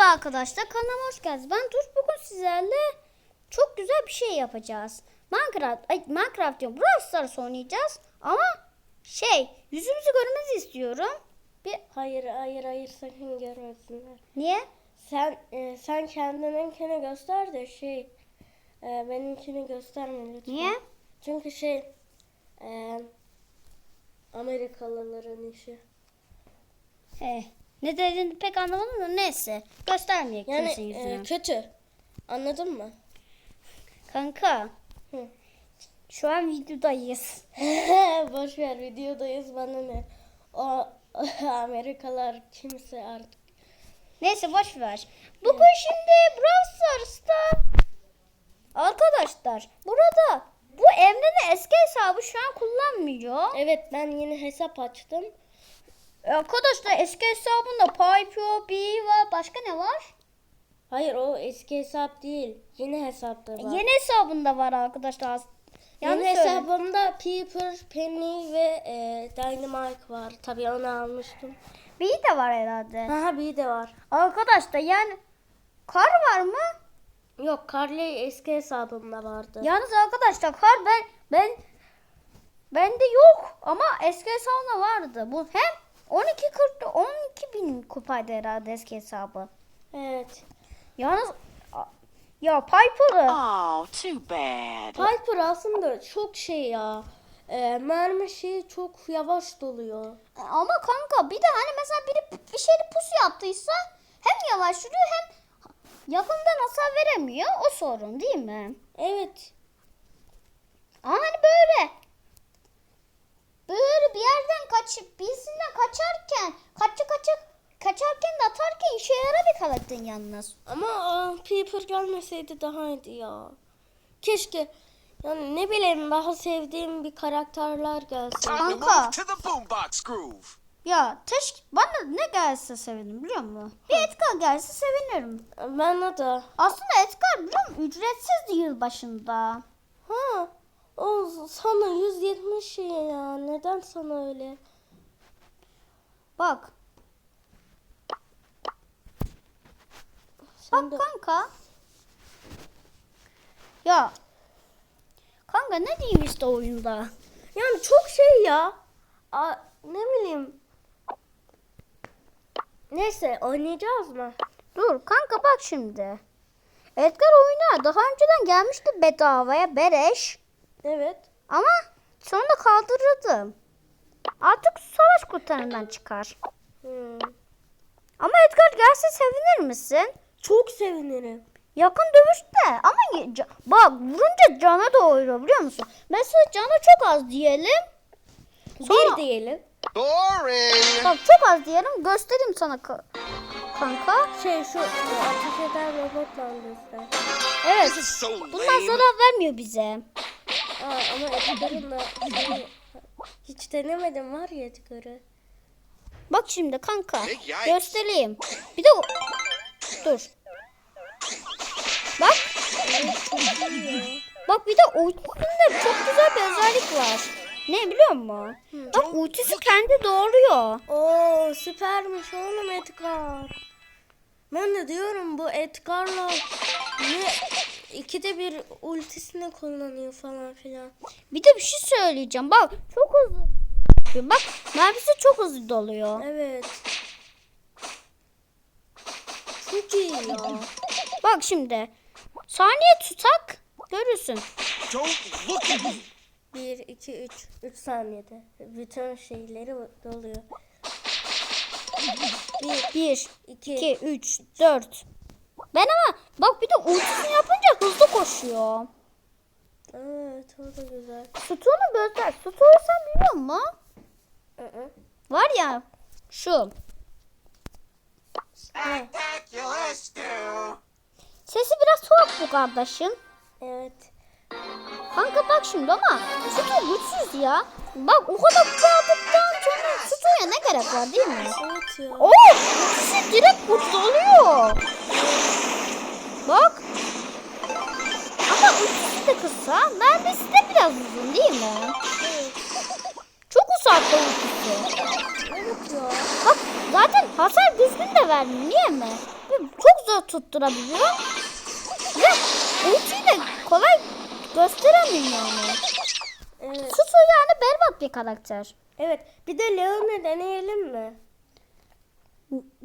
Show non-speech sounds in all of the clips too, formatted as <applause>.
Merhaba arkadaşlar kanalıma hoş geldiniz. Ben Dur bugün sizlerle çok güzel bir şey yapacağız. Minecraft, ay Minecraft diyorum. Brawl Stars oynayacağız ama şey yüzümüzü görmenizi istiyorum. Bir Hayır hayır hayır sakın görmesinler. niye? Sen e, sen kendininkini göster de şey e, benimkini gösterme lütfen. Niye? Çünkü şey e, Amerikalıların işi. He. Ne dediğini pek anlamadım da neyse. Göstermeyecek Yani kimse yüzünü. e, kötü. Anladın mı? Kanka Hı. şu an videodayız. <laughs> Boş ver videodayız bana ne. O <laughs> Amerikalılar kimse artık. Neyse boş ver. Bugün şimdi Brawl Stars'ta arkadaşlar burada bu Emre'nin eski hesabı şu an kullanmıyor. Evet ben yeni hesap açtım. Arkadaşlar eski hesabında Pipe B var. Başka ne var? Hayır o eski hesap değil. Yeni hesapta var. Yeni hesabında var arkadaşlar. Yeni Yanlış hesabımda Piper, Penny ve e, Dynamite var. Tabii onu almıştım. B de var herhalde. Aha bir de var. Arkadaşlar yani kar var mı? Yok Carly eski hesabımda vardı. Yalnız arkadaşlar kar ben ben bende yok ama eski hesabımda vardı. Bu hem 12 40 12 bin kupaydı herhalde eski hesabı. Evet. Yalnız ya Piper'ı Oh, too bad. Piper aslında çok şey ya. E, mermi şeyi çok yavaş doluyor. ama kanka bir de hani mesela biri bir şeyde pusu yaptıysa hem yavaş yürüyor hem yakından hasar veremiyor. O sorun değil mi? Evet. Ama hani böyle böyle bir yerden kaçıp birisinden kaçarken kaçı kaçı kaçarken de atarken işe yarar bir karakterin yalnız. Ama e, Piper gelmeseydi daha iyiydi ya. Keşke yani ne bileyim daha sevdiğim bir karakterler to Kanka. Ya teş bana ne gelse sevinirim biliyor musun? Bir Edgar gelse sevinirim. Ben de. Aslında Edgar biliyor musun? Ücretsizdi yıl başında. Ha, o sana 170 şey ya. Neden sana öyle? Bak. Sen de Bak kanka. Ya. Kanka ne diyeyim işte oyunda? yani çok şey ya. Aa, ne bileyim. Neyse oynayacağız mı? Dur kanka bak şimdi. Edgar oyuna daha önceden gelmişti bedavaya Bereş. Evet. Ama sonra kaldırıldı. Artık savaş kurtarından çıkar. Hmm. Ama Edgar gelse sevinir misin? Çok sevinirim. Yakın dövüşte ama bak vurunca cana doğuyor biliyor musun? Mesela cana çok az diyelim. Sonra, Bir diyelim. Boring. bak çok az diyelim göstereyim sana ka- kanka. Şey şu ateş eden robotla göster. Evet. So Bunlar zarar vermiyor bize. Aa, ama Edgar'ın da hiç denemedim var ya Edgar'ı. Bak şimdi kanka göstereyim. Bir de o- dur. Bak. Bak bir de ultisinde çok güzel bir özellik var. Ne biliyor musun? Bak ultisi kendi doğruyor. Oo süpermiş oğlum Edgar. Ben de diyorum bu Edgar'la ne ikide bir ultisini kullanıyor falan filan. Bir de bir şey söyleyeceğim. Bak çok hızlı. Bak mermisi çok hızlı doluyor. Evet. Çok iyi ya. Bak şimdi. Saniye tutak. Görürsün. Don't look at me. 1, 2, 3. 3 saniyede. Bütün şeyleri doluyor. 1, 1, 2, 2, 3, 4. Ben ama bak bir de ultisini yapınca hızlı koşuyor. Evet o da güzel. Sütunu bözer. Sütunu sen biliyor musun? Hı hı. Var ya şu. Sesi biraz tuhaf bu kardeşin. Evet. Kanka bak şimdi ama sütun güçsüz ya. Bak o kadar kupa aldıktan sonra sütuya ne gerek var değil mi? Evet ya. Oo, ultisi direkt kurtuluyor. Bak. Ama ultisi de kısa, mermisi de biraz uzun değil mi? Evet. Çok uzattı ultisi. Evet ya. Bak zaten hasar düzgün de vermiyor. Niye mi? Çok zor tutturabiliyor. Ve ultiyi de kolay gösteremiyor yani. Evet. Susu yani berbat bir karakter. Evet. Bir de Leon'u deneyelim mi?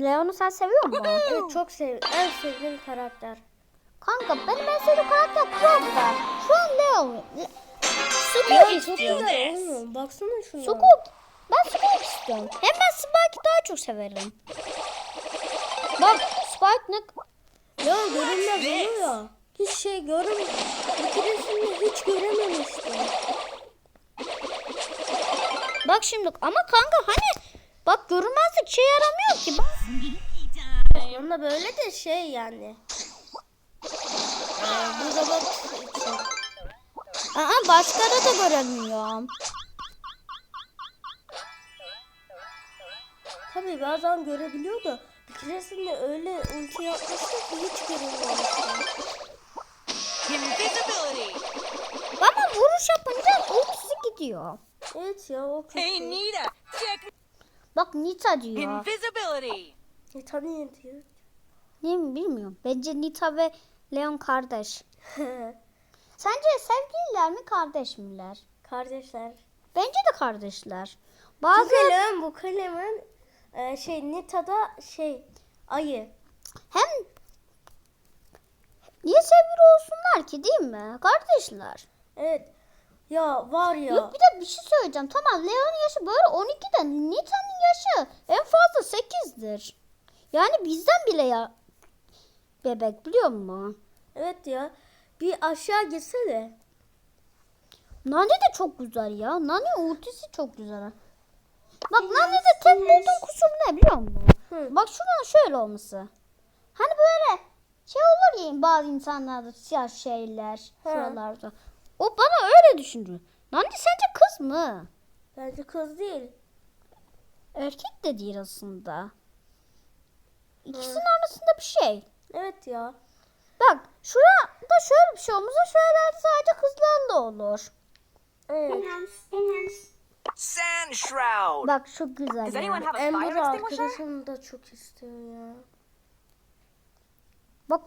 Leon'u sen seviyor musun? Evet çok sev en sevdiğim karakter. Kanka benim en sevdiğim karakter Croc'ta. Şu an Leon. Le- çok istiyorum. oğlum. Baksana şuna. Squeak. Ben Squeak istiyorum. Hem ben Spike'ı daha çok severim. Bak Spike ne... Leon görünmez oluyor. Hiç şey. Bir keresinde hiç görememiştim. Bak şimdi ama kanka hani bak görünmezlik şey yaramıyor ki. Bak. Onda böyle de şey yani. Bu robot için. Aa, başkada da göremiyorum. Tabii bazen görebiliyor da bir keresinde öyle ulti yapmıştı ki hiç. Invisibility. Ama vuruş yapınca ultisi gidiyor. Evet ya o kötü. Hey, Nita. Check Bak Nita diyor. invisibility. Ne tanıyor diyor. Ne mi bilmiyorum. Bence Nita ve Leon kardeş. <laughs> Sence sevgililer mi kardeş miler? Kardeşler. Bence de kardeşler. Bazı Çünkü Leon bu kalemin e, şey Nita'da şey ayı. hem niye sevgili olsunlar ki değil mi? Kardeşler. Evet. Ya var ya. Yok bir de bir şey söyleyeceğim. Tamam Leon'un yaşı böyle 12'de Nita'nın yaşı en fazla 8'dir. Yani bizden bile ya bebek biliyor musun? Evet ya. Bir aşağı gitsene. Nane de çok güzel ya. Nane ultisi çok güzel. Bak Nane'de tek bulduğum kusur ne biliyor musun? Hı. Bak şuradan şöyle olması. Hani böyle şey olur ya bazı insanlarda siyah şeyler Hı. şuralarda. O bana öyle düşündü. Nane sence kız mı? Bence kız değil. Erkek de değil aslında. İkisinin arasında bir şey. Evet ya. Bak şurada şöyle bir şey olmasa şöyle sadece kızlarla olur. Evet. Sand shroud. Bak çok güzel Does ya. anyone have a Ember fire extinguisher? arkadaşım da çok istiyor ya. Bak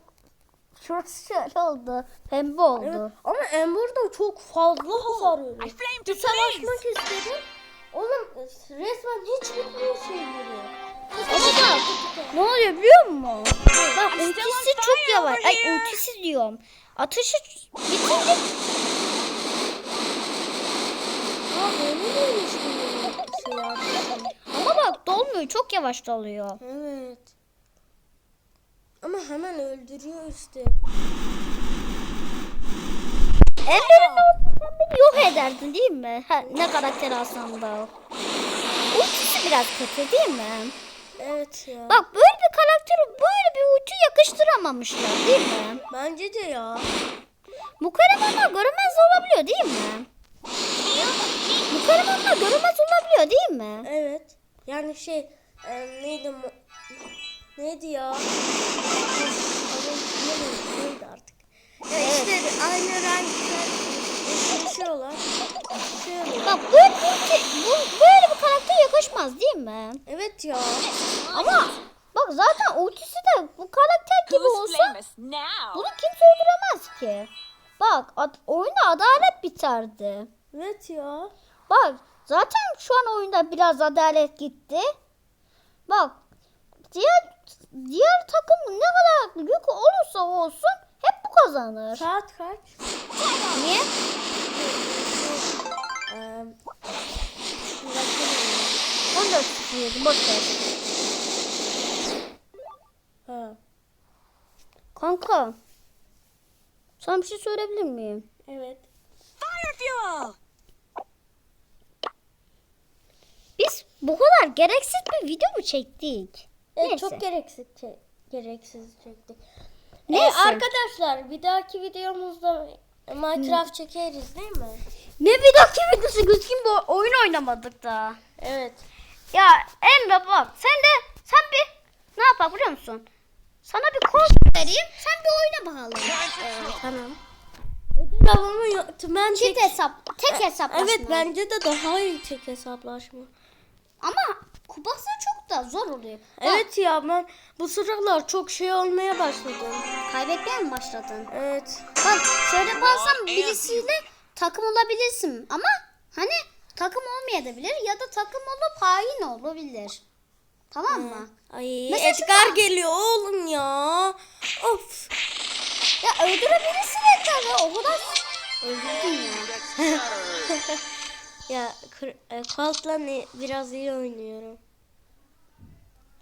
şurası şöyle oldu. Pembe oldu. Evet. Ama Ember da çok fazla hasar I veriyor. Bir to savaşmak istedim. Oğlum resmen hiç bitmiyor şeyleri. Ama bak ne oluyor biliyor musun? Bak ultisi çok yavaş. Ay ultisi diyorum. Atışı bitince Aa böyle miymiş bu şey ama bak dolmuyor. Çok yavaş doluyor. Evet. Ama hemen öldürüyor işte. Ellerinde olsa sen beni yok ederdin değil mi? Ha, ne karakter alsam da. Ultisi biraz kötü değil mi? Evet ya. Bak böyle bir karakteri böyle bir ulti yakıştıramamışlar değil mi? Bence de ya. Mukarremanlar görünmez olabiliyor değil mi? Mukarremanlar görünmez olabiliyor değil mi? Evet. Yani şey e, neydi mo- neydi ya? Neydi, artık? Ya işte aynı renkler yaşıyorlar. Şey oluyor. Bak böyle bu, böyle bir karakter yakışmaz değil mi? Evet ya. Ama bak zaten ultisi de bu karakter gibi olsa bunu kimse öldüremez ki. Bak ad, oyunda adalet biterdi. Evet ya. Bak zaten şu an oyunda biraz adalet gitti. Bak diğer diğer takım ne kadar yük olursa olsun hep bu kazanır. Saat kaç? Niye? Ee, bir dakika. 14 kişiydi boş ver. Ha. Kanka. Sana bir şey söyleyebilir miyim? Evet. Fire fuel. Biz bu kadar gereksiz bir video mu çektik? Evet, Neyse. çok gereksiz gereksiz çektik. Neyse. Ee, arkadaşlar bir dahaki videomuzda Minecraft çekeriz değil mi? Ne bir dakika videosu gözükün bu oyun oynamadık da. Evet. Ya Emre bak sen de sen bir ne yapar biliyor musun? Sana bir kod vereyim sen bir oyna bakalım. Tamam. Ödül avımı yoktu. Ben Çift tek... hesap, tek hesaplaşma. Evet bence de daha iyi tek hesaplaşma. Ama da zor oluyor. Evet ya ben bu sıralar çok şey olmaya başladım. Kaybetmeye mi başladın? Evet. Bak şöyle yaparsan birisiyle takım olabilirsin ama hani takım olmayabilir ya da takım olup hain olabilir. Tamam mı? Ay Mesela Edgar şuna- geliyor oğlum ya. Of. Ya öldürebilirsin Edgar'ı o kadar öldürdün ya. <laughs> Ya kır- e, Colt'la ne- biraz iyi oynuyorum.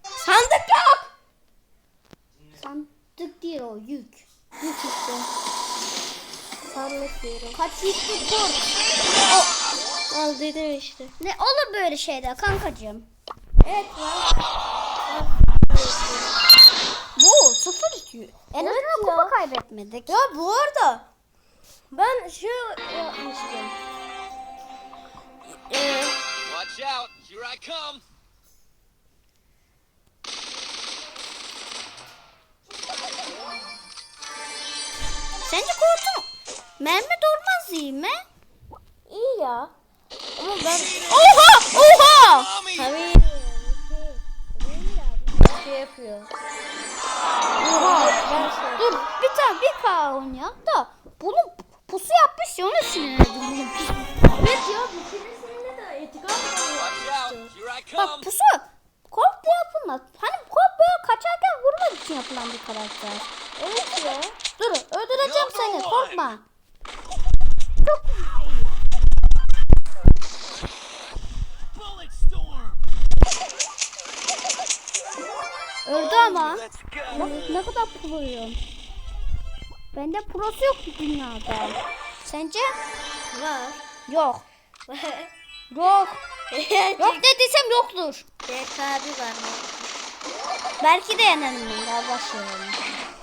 Sandık yok. Sandık değil o yük. Yük işte. Sandık diyorum. Kaç yüklü kurt. Al dedim işte. Ne olur böyle şeyler kankacığım. Evet lan. Bu sıfır yük. En Evet azından ya. kupa kaybetmedik. Ya bu arada ben şey yapmıştım. Ee, Watch out. Here I come. Mermi durmaz iyi mi? iyi ya. Ama ben Oha! Oha! Tabii şey yapıyor. Oha! Ben şey Dur bir tane bir kahve oynayak da bunun pusu yapmış ya ona sinirlendim. Evet ya bu keresinde de I Bak pusu komple yapılmaz. Hani komple böyle kaçarken vurmak için yapılan bir karakter. Evet ya. Dur öldüreceğim seni korkma. Öldü ama. Bak ne kadar proyum. Bende prosu yok dünyada. Sence? Var. Yok. <laughs> Yok. <laughs> Yok. Dediysem yoktur. DKB var mı? Belki de yenelim yavaşlayalım.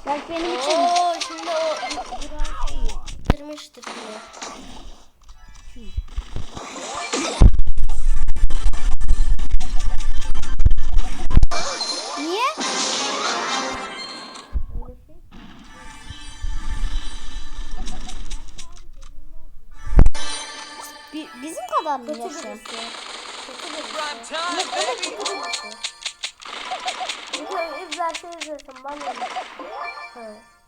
Belki benim için. Oo şimdi o kırmıştır bile. Niye? Bi- bizim kadar mı Kötü yaşa? birisi. Kötü birisi. Prime time, baby. Kötü birisi. İzle, <laughs> izlerse izlesin ben de.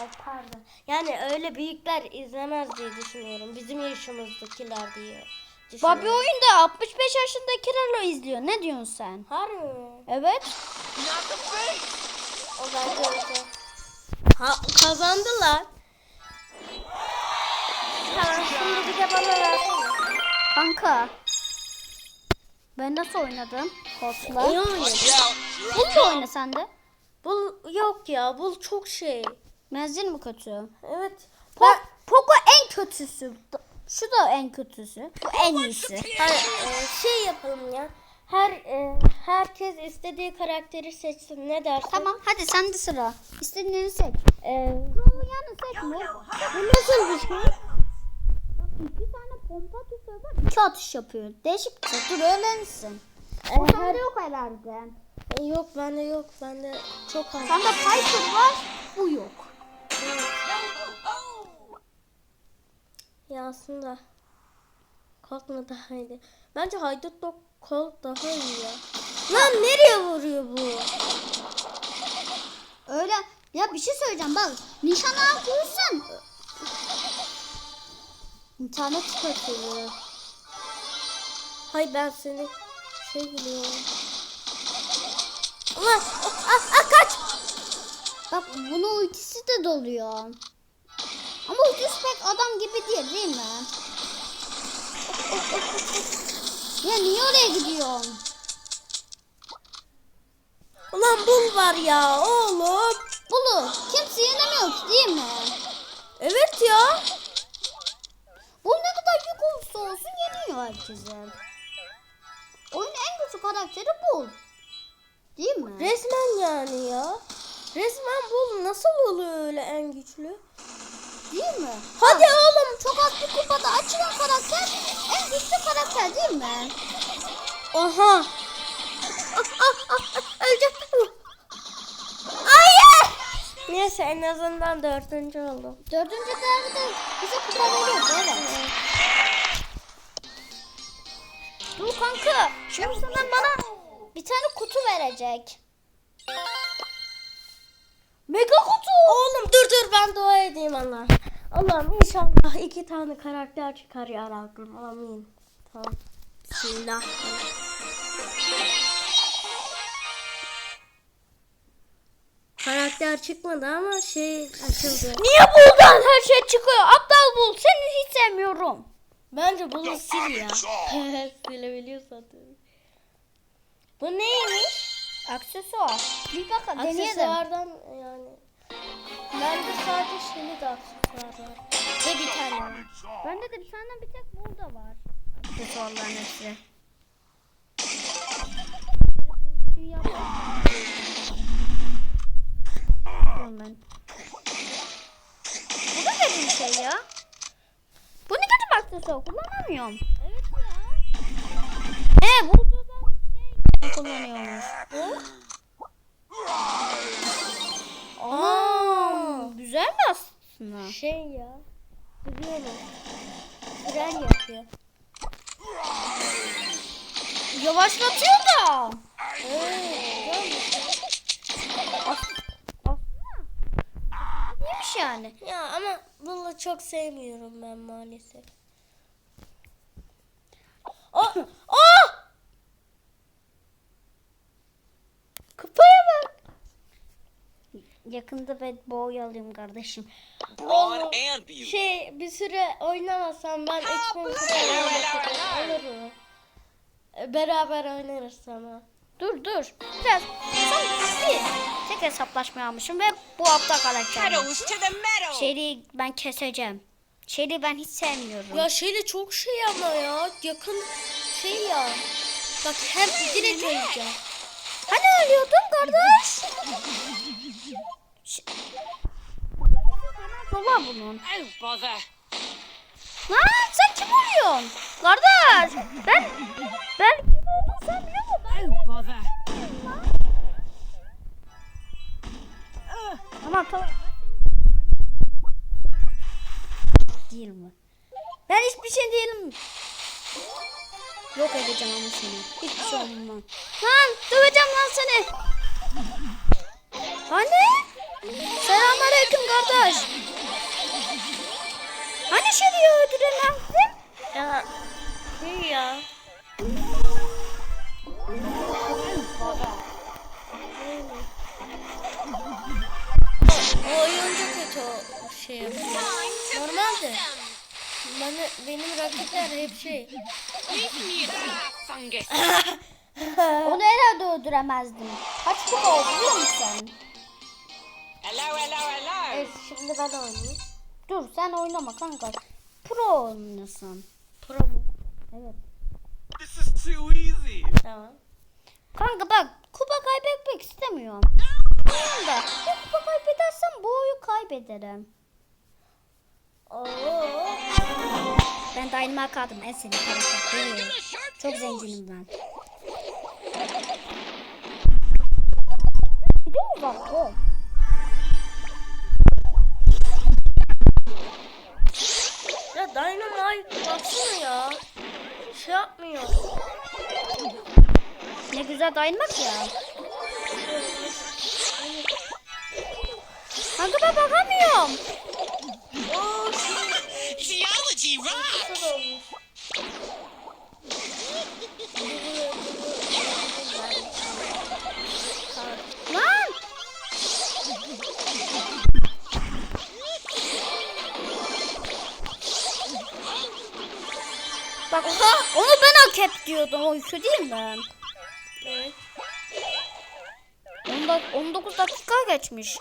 Ay, Pardon. Yani öyle büyükler izlemez diye düşünüyorum. Bizim yaşımızdakiler diye düşünüyorum. Babi oyunda 65 yaşındakilerle izliyor. Ne diyorsun sen? Harbi mi? Evet. O bence öyle. Ha, kazandılar. Tamam şimdi bir de bana versene. Kanka. Ben nasıl oynadım? Kodla. İyi oynadın. Bul da oyna sen de. Bul yok ya bul çok şey. Menzil mi kötü? Evet. Po Poco en kötüsü. Şu da en kötüsü. Bu en iyisi. Hayır, e, şey yapalım ya. Her e, herkes istediği karakteri seçsin. Ne dersin? Tamam hadi sen de sıra. İstediğini seç. E, Yani seç mi? Bu nasıl bir şey? Bak iki tane pompa var. İki atış yapıyor. Değişik bir şey. Dur öğrenirsin. e, O her, yok herhalde. E, yok bende yok. Bende çok az. Sende Piper var. Bu yok. Ya aslında mu daha iyiydi? Bence Haydut Dog Colt daha iyi ya. Lan nereye vuruyor bu? Öyle. Ya bir şey söyleyeceğim bak. Nişan ağa koysan. İnternet çıkartıyor. Hay ben seni şey biliyorum. Ulan ah, ah, kaç. Bak bunun ultisi de doluyor. Ama ultisi pek adam gibi değil değil mi? Ya niye oraya gidiyorsun? Ulan bul var ya oğlum. Bulu kimse yenemiyor değil mi? Evet ya. Bu ne kadar yük olursa olsun yeniyor herkese. Oyunun en güçlü karakteri bu. Değil mi? Resmen yani ya. Resmen bul nasıl oluyor öyle en güçlü? Değil mi? Hadi oğlum. Çok az bir kupada açılan karakter en güçlü karakter değil mi? Aha. Ah, ah, ah, ah. Hayır. Neyse en azından dördüncü oldum. Dördüncü devrede bize kupa veriyordu evet. kanka. Şimdi sana bana bir tane kutu verecek. Mega kutu. Oğlum dur dur ben dua edeyim Allah. Allah'ım inşallah iki tane karakter çıkar ya Rabbim. Amin. Tamam. Bismillah. Karakter çıkmadı ama şey açıldı. Niye buradan her şey çıkıyor? Aptal bul. Seni hiç sevmiyorum. Bence bunu sil ya. <laughs> Silebiliyorsan tabii. Bu neymiş? Aksesuar. Bir bakalım. Aksesuardan yani. Bende sadece şimdi de aksesuar var. Ve bir tane var. Bende de bir tane bir tek burada var. Aksesuarların hepsi. Ben. Bu da bir şey ya. Bu ne bir aksesuar kullanamıyorum. Evet ya. He bu kullanıyormuş. Aa, güzel mi aslında? Şey ya. Biliyorum. Fren yapıyor. Yavaşlatıyor da. İyiymiş yani. Ya ama bunu çok sevmiyorum ben maalesef. Oh! Oh! Kupaya bak. Yakında ben boy alayım kardeşim. Beauty. Şey bir süre oynamasam ben olur mu? E, Beraber oynarız sonra. Dur dur. Biraz bir tek hesaplaşma almışım ve bu the meadow. Şeri ben keseceğim. Şeri ben hiç sevmiyorum. Ya şeyle çok şey ama ya yakın şey ya. Bak hem direkt oynayacağım. Hani ölüyordun kardeş? Dola bunun. Lan sen kim oluyorsun? Kardeş ben ben kim olduğunu sen biliyor musun? Ben. Tamam tamam. Değil mi? Ben hiçbir şey değilim. Yok edeceğim ama seni. Hiçbir şey olmam. Lan döveceğim lan seni. Hani? Selamünaleyküm kardeş. Hani Şeri'yi öldüremezdim? Ya şey ya. O oyuncu kötü o şey yapıyor. Bana, benim rakipler hep şey. <laughs> Onu herhalde öldüremezdim. Kaç kupa oldu biliyor musun? Hello, hello, hello. Evet şimdi ben oynayayım. Dur sen oynama kanka. Pro oynasın. Pro mu? Evet. This is too easy. Tamam. Kanka bak kupa kaybetmek istemiyorum. Oyunda bir kupa kaybedersem bu oyu kaybederim. Oo. Ben Dynamite aldım en sevdiğim karakter. Çok zenginim ben. Gidiyor mu bak bu? Ya Dynamite baksana ya. Şey yapmıyor. Ne güzel Dynamite ya. Kanka ben bakamıyorum. Oo Geology rock. Lan! Bak onu ben hak et diyordum. O yükü değil mi? Evet. 10 dak- 19 dakika geçmiş.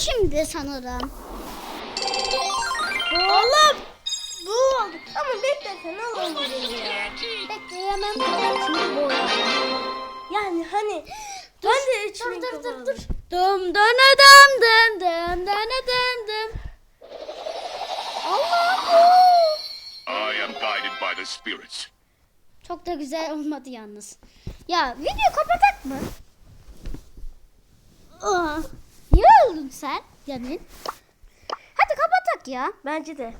Şimdi sanırım. Allah bu oldu. Ama bekle sen alalım ya. Bekleyemem. Yani hani ben de içmek Dur dur dur <gasps> dur. Dım dım dım dım dım dım dım dım. Allah I am guided by the spirits. Çok da güzel olmadı yalnız. Ya video kapatak mı? Aa, sen Yamin? Hadi kapatak ya. Bence de.